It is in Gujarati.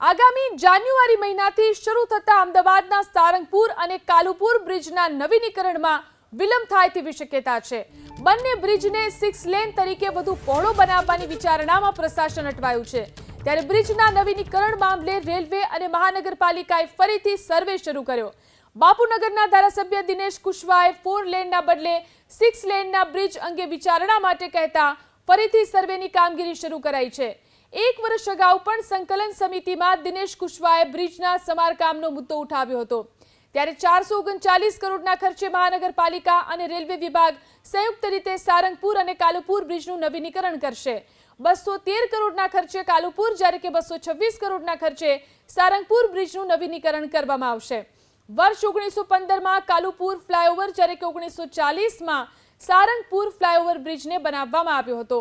આગામી જાન્યુઆરી મહિનાથી શરૂ થતા અમદાવાદના સારંગપુર અને કાલુપુર બ્રિજના નવીનીકરણમાં વિલંબ થાય તેવી શક્યતા છે. બંને બ્રિજને સિક્સ લેન તરીકે વધુ પહોળો બનાવવાની વિચારણામાં પ્રશાસન અટવાયું છે. ત્યારે બ્રિજના નવીનીકરણ મામલે રેલવે અને મહાનગરપાલિકાએ ફરીથી સર્વે શરૂ કર્યો. બાપુનગરના ધારાસભ્ય દિનેશ કુશવાએ ફોર લેનના બદલે સિક્સ લેનના બ્રિજ અંગે વિચારણા માટે કહેતા ફરીથી સર્વેની કામગીરી શરૂ કરાઈ છે. એક વર્ષ અગાઉ પણ સંકલન સમિતિમાં દિનેશ કુશવાએ બ્રિજના સમારકામનો મુદ્દો ઉઠાવ્યો હતો. ત્યારે ચારસો ઓગણચાલીસ કરોડના ખર્ચે મહાનગરપાલિકા અને રેલવે વિભાગ સંયુક્ત રીતે સારંગપુર અને કાલુપુર બ્રિજનું નવીનીકરણ કરશે. બસો તેર કરોડના ખર્ચે કાલુપુર, જ્યારે કે બસો છવ્વીસ કરોડના ખર્ચે સારંગપુર બ્રિજનું નવીનીકરણ કરવામાં આવશે. વર્ષ ઓગણીસો પંદરમાં કાલુપુર ફ્લાયઓવર, જ્યારે કે ઓગણીસો ચાલીસમાં સારંગપુર ફ્લાયઓવર બ્રિજને બનાવવામાં આવ્યો હતો.